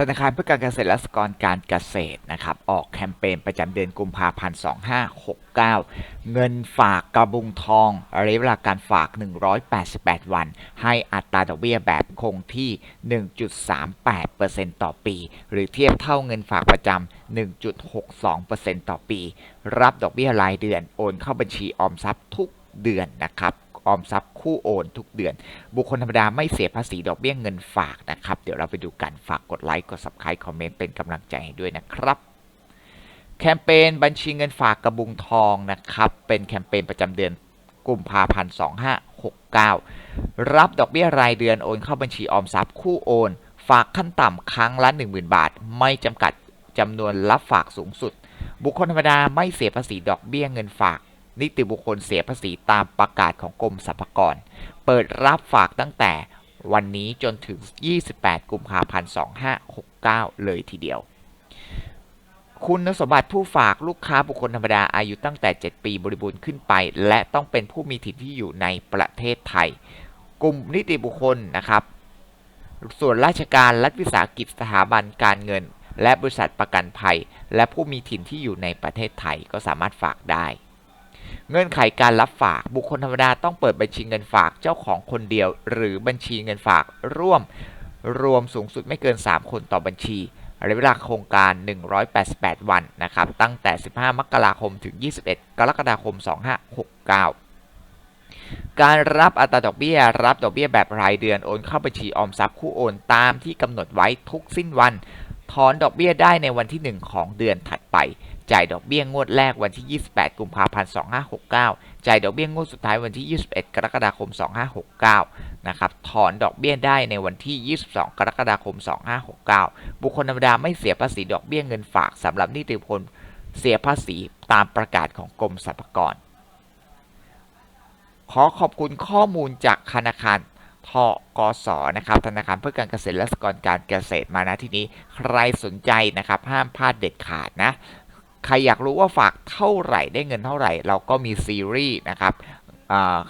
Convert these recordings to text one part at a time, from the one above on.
ธนาคารเพื่อการเกษตรและสหกรณ์การเกษตรนะครับ ออกแคมเปญประจำเดือนกุมภาพันธ์ 2569 เงินฝากกระบุงทองระยะเวลาการฝาก 188 วัน ให้อัตราดอกเบี้ยแบบคงที่ 1.38%ต่อปี หรือเทียบเท่าเงินฝากประจำ1.62%ต่อปี รับดอกเบี้ยรายเดือน โอนเข้าบัญชีออมทรัพย์ทุกเดือนนะครับ ออมทรัพย์คู่โอนทุกเดือน บุคคลธรรมดาไม่เสียภาษีดอกเบี้ยเงินฝากนะครับ เดี๋ยวเราไปดูกันฝากกดไลค์กด subscribe คอมเมนต์เป็นกำลังใจให้ด้วยนะครับแคมเปญบัญชีเงินฝากกระบุงทองนะครับ เป็นแคมเปญประจำเดือนกุมภาพันธ์2569 รับดอกเบี้ยรายเดือนโอนเข้าบัญชีออมทรัพย์คู่โอน ฝากขั้นต่ำครั้งละ 10,000 บาท ไม่จำกัดจำนวนรับฝากสูงสุด บุคคลธรรมดาไม่เสียภาษีดอกเบี้ยเงินฝาก นิติบุคคลเสียภาษีตามประกาศของกรมสรรพากร เปิดรับฝากตั้งแต่วันนี้จนถึง 28 กุมภาพันธ์ 2569 เลยทีเดียว คุณสมบัติผู้ฝากลูกค้าบุคคลธรรมดาอายุตั้งแต่ 7 ปีบริบูรณ์ขึ้นไป และต้องเป็นผู้มีถิ่นที่อยู่ในประเทศไทย กลุ่มนิติบุคคลนะครับ ส่วนราชการรัฐวิสาหกิจสถาบันการเงิน และบริษัทประกันภัย และผู้มีถิ่นที่อยู่ในประเทศไทยก็สามารถฝากได้ เงื่อนไขการรับฝากบุคคลธรรมดาต้องเปิดบัญชีเงินฝากเจ้าของคนเดียว หรือบัญชีเงินฝากร่วม รวมสูงสุดไม่เกิน 3 คนต่อบัญชีระยะเวลาโครงการ 188 วันนะครับ ตั้งแต่ 15 มกราคม ถึง 21 กรกฎาคม 2569 การรับอัตราดอกเบี้ย รับดอกเบี้ยแบบรายเดือนโอนเข้าบัญชีออมทรัพย์คู่โอนตามที่กำหนดไว้ทุกสิ้นวัน ถอนดอกเบี้ยได้ในวันที่ 1 ของเดือนถัดไป จ่ายดอกเบี้ยงวดแรกวันที่ 28 กุมภาพันธ์ 2569 จ่ายดอกเบี้ยงวดสุดท้ายวันที่ 21 กรกฎาคม 2569 นะครับ ถอนดอกเบี้ยได้ในวันที่ 22 กรกฎาคม 2569 บุคคลธรรมดาไม่เสียภาษีดอกเบี้ยเงินฝากสำหรับนิติบุคคลเสียภาษีตามประกาศของกรมสรรพากร ขอขอบคุณข้อมูลจากธนาคาร ทกสนะครับธนาคารเพื่อการเกษตรและสหกรณ์การเกษตรมาณที่นี้ใครสนใจนะครับห้ามพลาดเด็ดขาดนะใครอยากรู้ว่าฝากเท่าไหร่ได้เงินเท่าไหร่ เราก็มีซีรีส์นะครับ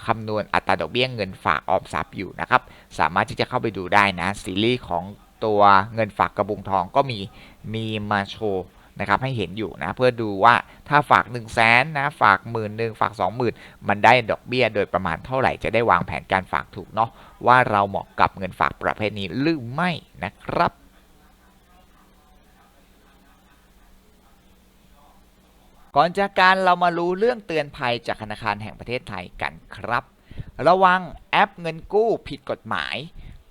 คำนวณอัตราดอกเบี้ยเงินฝากออมทรัพย์อยู่นะครับ สามารถที่จะเข้าไปดูได้นะ ซีรีส์ของตัวเงินฝากกระบุงทองก็มีมีมาโชว์ นะครับให้เห็นอยู่นะเพื่อดูว่าถ้าฝาก1 0 0 0 0แสนนะฝากหมื่นหนึ่งฝาก20,000 มันได้ดอกเบี้ยโดยประมาณเท่าไหร่จะได้วางแผนการฝากถูกเนาะว่าเราเหมาะกับเงินฝากประเภทนี้หรือไม่นะครับก่อนจากการเรามารู้เรื่องเตือนภัยจากธนาคารแห่งประเทศไทยกันครับ ระวังแอปเงินกู้ผิดกฎหมาย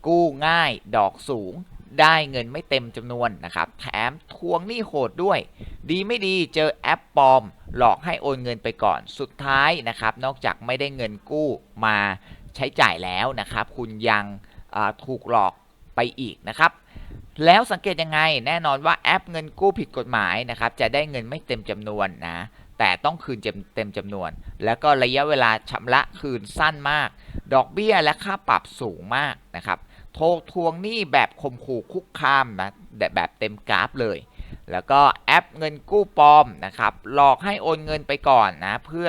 กู้ง่าย ดอกสูง ได้เงินไม่เต็มจำนวนนะครับ แถมทวงหนี้โหดด้วย ดีไม่ดีเจอแอปปลอม หลอกให้โอนเงินไปก่อน สุดท้ายนะครับ นอกจากไม่ได้เงินกู้มาใช้จ่ายแล้วนะครับ คุณยังถูกหลอกไปอีกนะครับแล้วสังเกตยังไงแน่นอนว่าแอปเงินกู้ผิดกฎหมายนะครับจะได้เงินไม่เต็มจำนวนนะแต่ต้องคืนเต็มเต็มจำนวน แล้วก็ระยะเวลาชำระคืนสั้นมาก ดอกเบี้ยและค่าปรับสูงมากนะครับ โทรทวงหนี้แบบข่มขู่คุกคามนะแบบเต็มกราฟเลย แล้วก็แอปเงินกู้ปลอมนะครับหลอกให้โอนเงินไปก่อนนะเพื่อ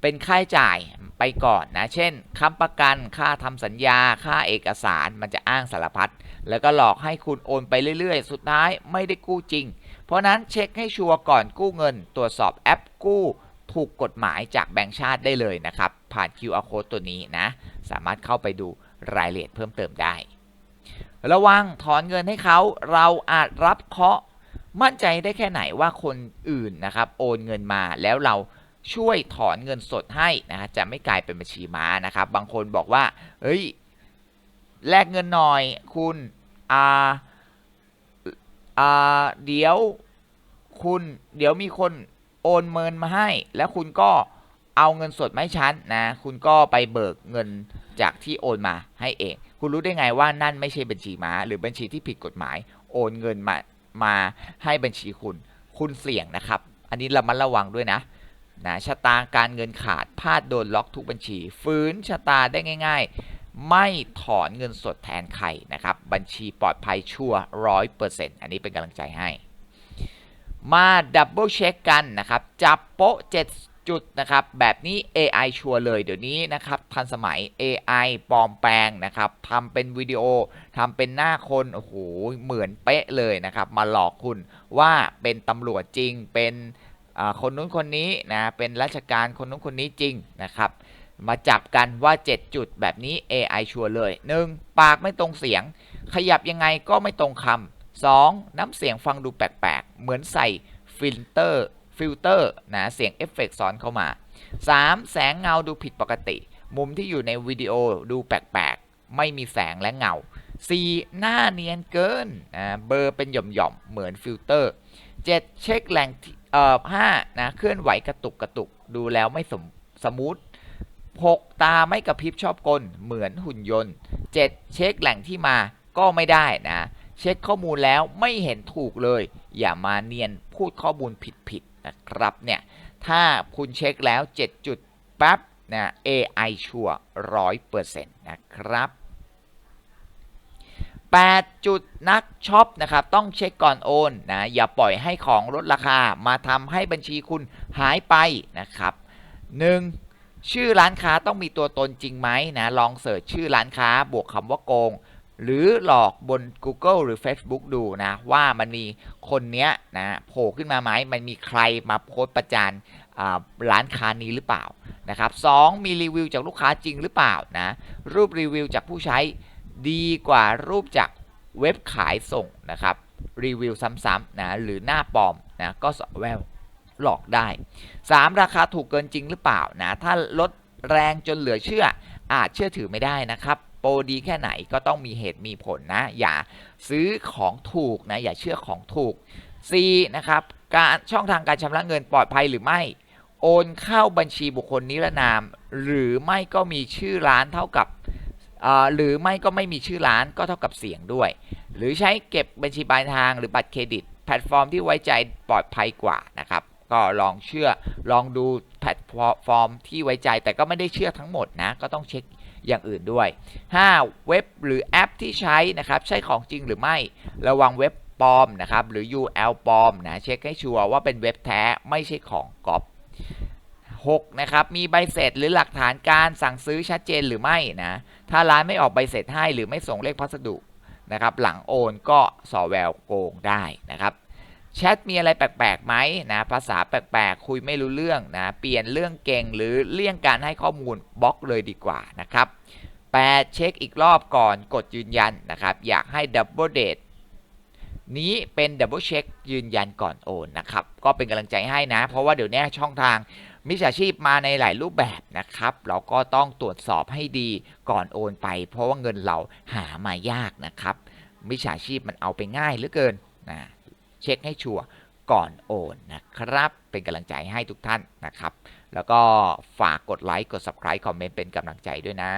เป็นค่าใช้จ่ายไปก่อนนะ เช่นค้ำประกัน ค่าทำสัญญา ค่าเอกสาร มันจะอ้างสารพัด แล้วก็หลอกให้คุณโอนไปเรื่อยๆ สุดท้ายไม่ได้กู้จริง เพราะนั้นเช็คให้ชัวร์ก่อนกู้เงิน ตรวจสอบแอปกู้ถูกกฎหมายจากแบงก์ชาติได้เลยนะครับ ผ่าน QR code ตัวนี้นะ สามารถเข้าไปดู รายละเอียดเพิ่มเติมได้ ระวังถอนเงินให้เขาเราอาจรับเคาะมั่นใจได้แค่ไหนว่าคนอื่นนะครับ โอนเงินมาแล้วเราช่วยถอนเงินสดให้นะฮะจะไม่กลายเป็นบัญชีม้านะครับ บางคนบอกว่า เฮ้ยแลกเงินหน่อยคุณอ่าอ่าเดี๋ยวคุณเดี๋ยวมีคนโอนเงินมาให้ แล้วคุณก็เอาเงินสดมาให้ฉันนะ คุณก็ไปเบิกเงิน จากที่โอนมาให้เอง คุณรู้ได้ไงว่านั่นไม่ใช่บัญชีม้า หรือบัญชีที่ผิดกฎหมาย โอนเงินมามาให้บัญชีคุณ คุณเสี่ยงนะครับ อันนี้เระมัดระวังด้วยนะนะชะตาการเงินขาดพลาดโดนล็อกทุกบัญชี ฟื้นชะตาได้ง่าย ๆ ไม่ถอนเงินสดแทนใครนะครับ บัญชีปลอดภัยชัวร้อยเปอร์เซ็นต์อันนี้เป็นกำลังใจให้ มาดับเบิลเช็คกันนะครับ จับโป๊ะ จุดนะครับแบบนี้ AI ชัวร์เลยเดี๋ยวนี้นะครับทันสมัย AI ปลอมแปลงนะครับทำเป็นวิดีโอทำเป็นหน้าคนโอ้โหเหมือนเป๊ะเลยนะครับมาหลอกคุณว่าเป็นตำรวจจริงเป็นคนนู้นคนนี้นะเป็นราชการคนนู้นคนนี้จริงนะครับมาจับกันว่า 7 จุดแบบนี้ AI ชัวร์เลย 1. ปากไม่ตรงเสียง ขยับยังไงก็ไม่ตรงคำ 2. น้ำเสียงฟังดูแปลกๆ เหมือนใส่ฟิลเตอร์ ฟิลเตอร์นะเสียงเอฟเฟกต์ซ้อนเข้ามา 3. แสงเงาดูผิดปกติ มุมที่อยู่ในวิดีโอดูแปลกๆ ไม่มีแสงและเงา 4. หน้าเนียนเกินนะเบอร์เป็นหย่อมๆ เหมือนฟิลเตอร์ 7. เช็คแหล่งเอ่อ5นะเคลื่อนไหวกระตุกกระตุกดูแล้วไม่สมสมูท 6. ตาไม่กระพริบชอบกล เหมือนหุ่นยนต์ 7. เช็คแหล่งที่มาก็ไม่ได้นะ เช็คข้อมูลแล้วไม่เห็นถูกเลย อย่ามาเนียนพูดข้อมูลผิดๆ นะครับเนี่ยถ้าคุณเช็คแล้ว 7 จุดปั๊บนะ AI ชัวร้อยเปอร์เซ็นต์นะครับ 8 จุดนักช็อปนะครับ ต้องเช็คก่อนโอนนะอย่าปล่อยให้ของลดราคามาทำให้บัญชีคุณหายไปนะครับ 1. ชื่อร้านค้าต้องมีตัวตนจริงไหมนะลองเสิร์ชชื่อร้านค้าบวกคำว่าโกง หรือหลอกบน Google หรือ Facebook ดูนะว่ามันมีคนเนี้ยนะโผล่ขึ้นมาไหมมันมีใครมาโพสต์ประจานร้านค้านี้หรือเปล่านะครับสองมีรีวิวจากลูกค้าจริงหรือเปล่านะรูปรีวิวจากผู้ใช้ดีกว่ารูปจากเว็บขายส่งนะครับรีวิวซ้ำๆนะหรือหน้าปลอมนะก็สแววหลอกได้ 3. ราคาถูกเกินจริงหรือเปล่านะถ้าลดแรงจนเหลือเชื่ออาจเชื่อถือไม่ได้นะครับ โปรดีแค่ไหนก็ต้องมีเหตุมีผลนะ อย่าซื้อของถูกนะ อย่าเชื่อของถูก 4. นะครับ การช่องทางการชำระเงินปลอดภัยหรือไม่ โอนเข้าบัญชีบุคคลนิรนาม หรือไม่ก็มีชื่อร้านเท่ากับหรือไม่ก็ไม่มีชื่อร้านก็เท่ากับเสียงด้วย หรือใช้เก็บบัญชีปลายทางหรือบัตรเครดิต แพลตฟอร์มที่ไว้ใจปลอดภัยกว่านะครับ ก็ลองเชื่อลองดูแพลตฟอร์มที่ไว้ใจแต่ก็ไม่ได้เชื่อทั้งหมดนะ ก็ต้องเช็ค อย่างอื่นด้วย 5. เว็บหรือแอปที่ใช้นะครับใช่ของจริงหรือไม่ระวังเว็บปลอมนะครับหรือ URL ปลอมนะเช็คให้ชัวร์ว่าเป็นเว็บแท้ไม่ใช่ของก๊อป 6. นะครับมีใบเสร็จหรือหลักฐานการสั่งซื้อชัดเจนหรือไม่นะถ้าร้านไม่ออกใบเสร็จให้หรือไม่ส่งเลขพัสดุนะครับหลังโอนก็สอแววโกงได้นะครับแชทมีอะไรแปลกๆไหมนะภาษาแปลกๆ คุยไม่รู้เรื่องนะเปลี่ยนเรื่องเก่งหรือเลี่ยงการให้ข้อมูลบล็อกเลยดีกว่านะครับ 8. เช็คอีกรอบก่อนกดยืนยันนะครับ อยากให้ดับเบิลเดทนี้เป็นดับเบิลเช็คยืนยันก่อนโอนนะครับ ก็เป็นกำลังใจให้นะ เพราะว่าเดี๋ยวนี้ช่องทางมิจฉาชีพมาในหลายรูปแบบนะครับ เราก็ต้องตรวจสอบให้ดีก่อนโอนไป เพราะว่าเงินเราหามายากนะครับมิจฉาชีพมันเอาไปง่ายเหลือเกินนะเช็คให้ชัวร์ก่อนโอนนะครับ เป็นกำลังใจให้ทุกท่านนะครับ แล้วก็ฝากกดไลค์กด subscribe คอมเมนต์เป็นกำลังใจด้วยนะ